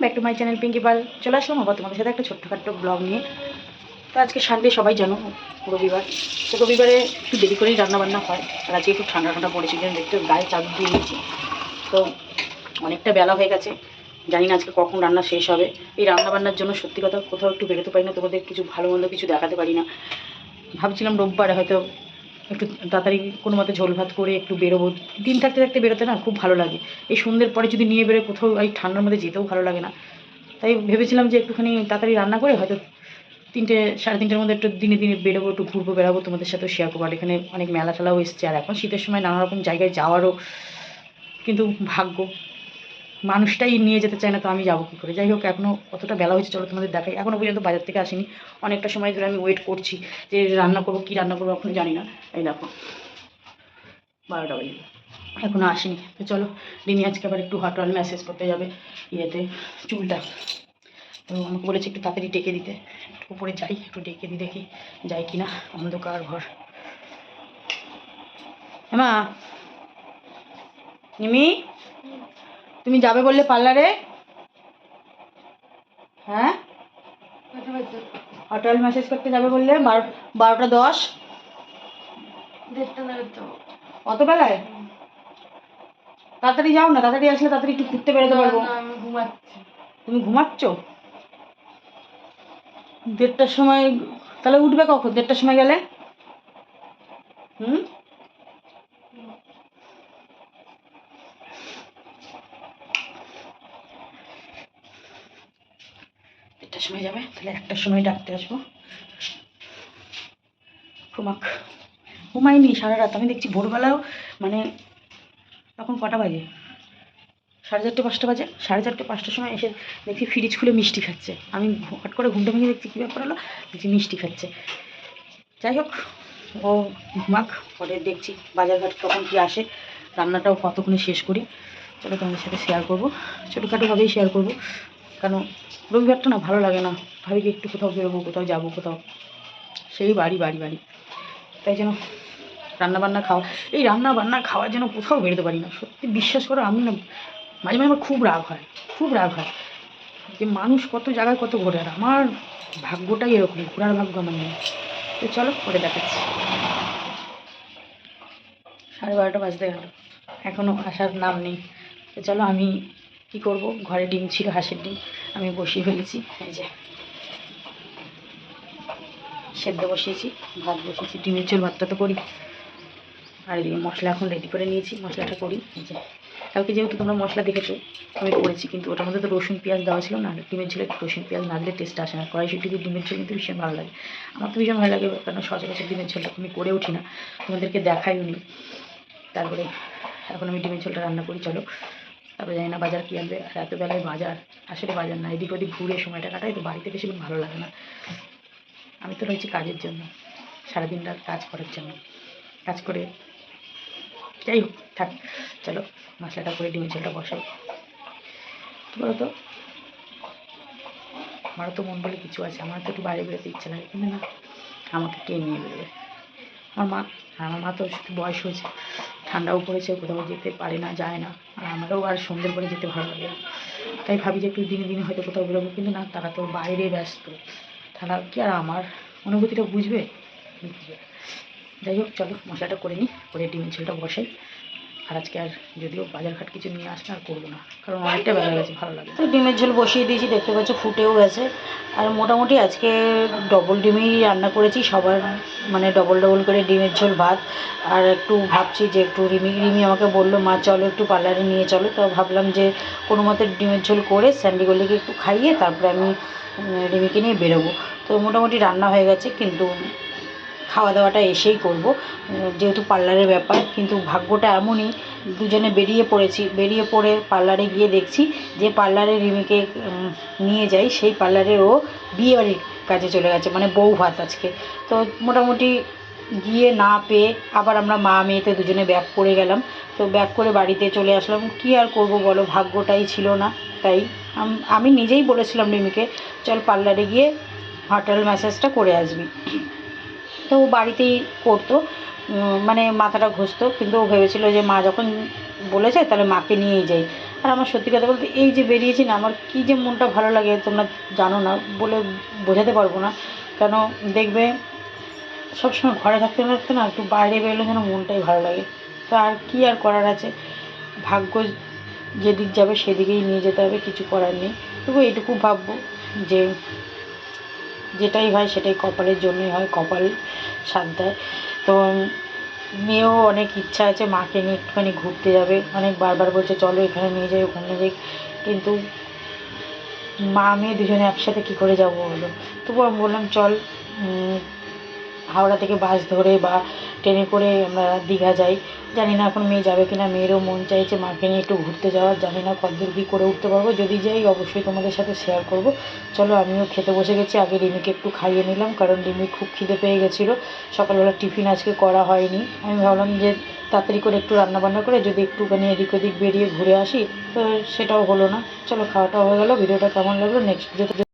Back to my channel Pinky Pal চলে আসলাম আবার তোমাদের সাথে একটা ছোট্টখাট্ট ব্লগ নিয়ে। তো আজকে সানডে, সবাই জানো, রবিবার। তো রবিবারে একটু দেরি করেই রান্নাবান্না হয়, আর আজকে একটু ঠান্ডা ঠান্ডা পড়েছিল দেখতে গায়ে চাদর দিয়ে নিয়েছি। তো অনেকটা বেলা হয়ে গেছে, জানি না আজকে কখন রান্না শেষ হবে। এই রান্নাবান্নার জন্য সত্যি কথা কোথাও একটু বেরোতে পারি না, তোমাদের কিছু ভালো মন্দ কিছু দেখাতে পারি না। ভাবছিলাম রোববারে হয়তো একটু তাড়াতাড়ি কোনো মতে ঝোল ভাত করে একটু বেরোবো। দিন থাকতে থাকতে বেরোতে না খুব ভালো লাগে। এই সন্ধ্যের পরে যদি নিয়ে বেরোয় কোথাও এই ঠান্ডার মধ্যে যেতেও ভালো লাগে না। তাই ভেবেছিলাম যে একটুখানি তাড়াতাড়ি রান্না করে হয়তো তিনটে, সাড়ে তিনটের মধ্যে একটু দিনে দিনে বেরোবো, একটু ঘুরবো, বেড়াবো, তোমাদের সাথেও শেয়ার করব। আর এখানে অনেক মেলা টেলাও এসছে। আর এখন শীতের সময় নানা রকম জায়গায় যাওয়ারও কিন্তু ভাগ্য। মানুষটাই নিয়ে যেতে চায় না, তো আমি যাব কী করে? যাই হোক এখনও অতটা বেলা হয়েছে, চলো তোমাদের দেখাই। এখনও পর্যন্ত বাজার থেকে আসিনি। অনেকটা সময় ধরে আমি ওয়েট করছি যে রান্না করব, কী রান্না করব এখনও জানি না। এই দেখো, বারোটা বাজে। এখনও আসেনি। তো চলো, রিমি আজকে আবার একটু হট অয়েল ম্যাসেজ করতে যাবে ইয়েতে, চুলটা। তো আমাকে বলেছে একটু তাড়াতাড়ি ডেকে দিতে। একটু উপরে যাই, একটু ডেকে দিই দেখি যাই কি না অন্ধকার ঘর। হ্যাঁ মা নিমি তুমি যাবে বললে পার্লারে? হ্যাঁ? হট অয়েল ম্যাসেজ করতে যাবে বললে বারো বারোটা দশ? অত বেলায়? তাড়াতাড়ি যাও না তাড়াতাড়ি আসলে তাড়াতাড়ি একটু ঘুরতে বেরোতে পারব। তুমি ঘুমাচ্ছ? দেড়টার সময় তাহলে উঠবে কখন? দেড়টার সময় গেলে? হুম? দেড়টার সময় যাবে, তাহলে একটার সময় ডাকতে আসব। ঘুমাক ঘুমাইনি সারা রাত। আমি দেখছি ভোরবেলাও মানে তখন কটা বাজে? সাড়ে চারটে, পাঁচটা বাজে। সাড়ে চারটে, পাঁচটার সময় এসে দেখছি ফ্রিজ খুলে মিষ্টি খাচ্ছে। আমি হট করে ঘুমটা ভেঙে দেখছি, কী ব্যাপার হলো? দেখছি মিষ্টি খাচ্ছে। যাই হোক, ও ঘুমাক পরে দেখছি বাজারঘাট কখন কী আসে। রান্নাটাও কতক্ষণে শেষ করি চলো তোমাদের সাথে শেয়ার করব। ছোটোখাটোভাবেই শেয়ার করব। কারণ রবিবারটা না ভালো লাগে না। ভাবি যে একটু কোথাও বেরোবো, কোথাও যাব, কোথাও। সেই বাড়ি বাড়ি বাড়ি। তাই যেন রান্না বান্না খাওয়া, এই রান্না বান্না খাওয়ার জন্য কোথাও বেরোতে পারি না। সত্যি বিশ্বাস করো, আমি না, মাঝে মাঝে আমার খুব রাগ হয়, খুব রাগ হয়। যে মানুষ কত জায়গায় কত ঘোরে, আর আমার ভাগ্যটাই এরকম, ঘোরার ভাগ্য আমার নেই। তো চলো, পরে দেখাচ্ছি। সাড়ে বারোটা বাজতে গেল। এখনও আসার নাম নেই। তো চলো, আমি কি করব? ঘরে ডিম ছিল, হাঁসের ডিম। আমি বসিয়ে ফেলেছি। এই যে। সেদ্ধ বসিয়েছি, ভাত বসিয়েছি, ডিমের ঝোল ভাতটা তো করি। আর এদিকে মশলা এখন রেডি করে নিয়েছি, মশলাটা করি। এই যে। কালকে যেহেতু তোমরা মশলা দেখেছ, আমি করেছি, কিন্তু ওটার মধ্যে তো রসুন, পেঁয়াজ দেওয়া ছিল না। ডিমের ঝোলে রসুন, পেঁয়াজ না দিলে টেস্ট আসে না। কড়াইশুটি দিয়ে ডিমের ঝোল কিন্তু ভীষণ ভালো লাগে। আমার তো ভীষণ ভালো লাগে কারণ সচরাচর ডিমের ঝোলটা আমি করে উঠি না। তোমাদেরকে দেখাইও নি তারপরে এখন আমি ডিমের ঝোলটা রান্না করি, চলো। তারপরে জানি না বাজার কী আনবে বেলায় বাজার, আসলে বাজার না, এদিক ওদিক ঘুরে সময়টা কাটাই, তো বাড়িতে বেশি ভালো লাগে না। আমি তো রয়েছি কাজের জন্য, সারাদিন রাত কাজ করার জন্য। কাজ করে যাই হোক, থাক, চলো মশলাটা করে ডিমের ঝোলটা বসাই। কী বলতো? আমারও তো মন বলে কিছু আছে, আমার তো একটু বাইরে বেরোতে ইচ্ছে লাগে, কিন্তু না, আমাকে কে নিয়ে বেরোবে? আমার মা, আর আমার মা তো বয়স হয়েছে, ঠান্ডাও পড়েছে, কোথাও যেতে পারে না, যায় না, আর আমারও আর সন্ধ্যের পরে যেতে ভালো লাগে তাই ভাবি যে একটু দিনে দিনে হয়তো কোথাও বেরোবো, কিন্তু না, তারা তো বাইরে ব্যস্ত। তারা কি আর আমার অনুভূতিটা বুঝবে। যাই হোক, চলো মশলাটা করে নিই, করে ডিমের ঝোলটা বসাই। আর আজকে আর যদিও বাজারঘাট কিছু নিয়ে আসলে আর করব না। কারণ অনেকটা বেলা গেছে ভালো লাগে। তো ডিমের ঝোল বসিয়ে দিয়েছি দেখতে পাচ্ছ ফুটেও গেছে। আর মোটামুটি আজকে ডবল ডিমেই রান্না করেছি সবার মানে ডবল ডবল করে ডিমের ঝোল ভাত। আর একটু ভাবছি যে একটু রিমি রিমি আমাকে বলল মা চলো একটু পার্লারে নিয়ে চলো। তো ভাবলাম যে কোনো মতে ডিমের ঝোল করে স্যান্ডিগলিকে একটু খাইয়ে তারপরে আমি রিমিকে নিয়ে বেরোবো। তো মোটামুটি রান্না হয়ে গেছে কিন্তু খাওয়া দাওয়াটা এসেই করব। যেহেতু পার্লারের ব্যাপার, কিন্তু ভাগ্যটা এমনই, দুজনে বেরিয়ে পড়েছি। বেরিয়ে পড়ে পার্লারে গিয়ে দেখছি যে পার্লারে রিমিকে নিয়ে যাই, সেই পার্লারে ও বিয়ে কাজে চলে গেছে মানে বউ ভাত আজকে। তো মোটামুটি গিয়ে না পেয়ে আবার আমরা মা মেয়েতে দুজনে ব্যাক করে গেলাম। তো ব্যাক করে বাড়িতে চলে আসলাম। কি আর করব বলো, ভাগ্যটাই ছিল না, তাই আমি নিজেই বলেছিলাম রিমিকে, চল পার্লারে গিয়ে হটেল ম্যাসাজটা করে আসবি। তো ও বাড়িতেই করতো। মানে মাথাটা ঘষতো। কিন্তু ও ভেবেছিলো যে মা যখন বলেছে, তাহলে মাকে নিয়েই যাই। আর আমার সত্যি কথা বলতে, এই যে বেরিয়েছি না, আমার কী যে মনটা ভালো লাগে তোমরা জানো না, বলে বোঝাতে পারব না। কেন দেখবে, সবসময় ঘরে থাকতে থাকতে না, একটু বাইরে বেরোলে যেন মনটাই ভালো লাগে। তো আর কি আর করার আছে? ভাগ্য যেদিক যাবে সেদিকেই নিয়ে যেতে হবে, কিছু করার নেই। তবু এইটুকু ভাববো যে যেটাই হয় সেটাই কপালের জন্যই হয়, কপাল সাথ দেয়। তো মেয়েও অনেক ইচ্ছা আছে মাকে নিয়ে একটুখানি ঘুরতে যাবে। অনেক বারবার বলছে, চলো এখানে নিয়ে যাই, ওখানে নিয়ে যাই। কিন্তু মা, মেয়ে দুজনে একসাথে কী করে যাব বলো? তবুও আমি বললাম, চল হাওড়া থেকে বাস ধরে বা ট্রেনে করে আমরা দীঘা যাই। জানি না এখন মেয়ে যাবে কিনা, মেয়েরও মন চাইছে মাকে নিয়ে একটু ঘুরতে যাওয়ার। জানি না কতদূর কী করে উঠতে পারব। যদি যাই অবশ্যই তোমাদের সাথে শেয়ার করব। চলো আমিও খেতে বসে গেছি। আগে রিমিকে একটু খাইয়ে নিলাম, কারণ রিমি খুব খিদে পেয়ে গেছিল। সকালবেলা টিফিন আজকে করা হয়নি। আমি ভাবলাম যে তাড়াতাড়ি করে একটু রান্না বান্না করে যদি একটুখানি এদিক ওদিক বেরিয়ে ঘুরে আসি, তো সেটাও হলো না। চলো খাওয়াটা হয়ে গেলো। ভিডিওটা কেমন লাগল? নেক্সট ভিডিওতে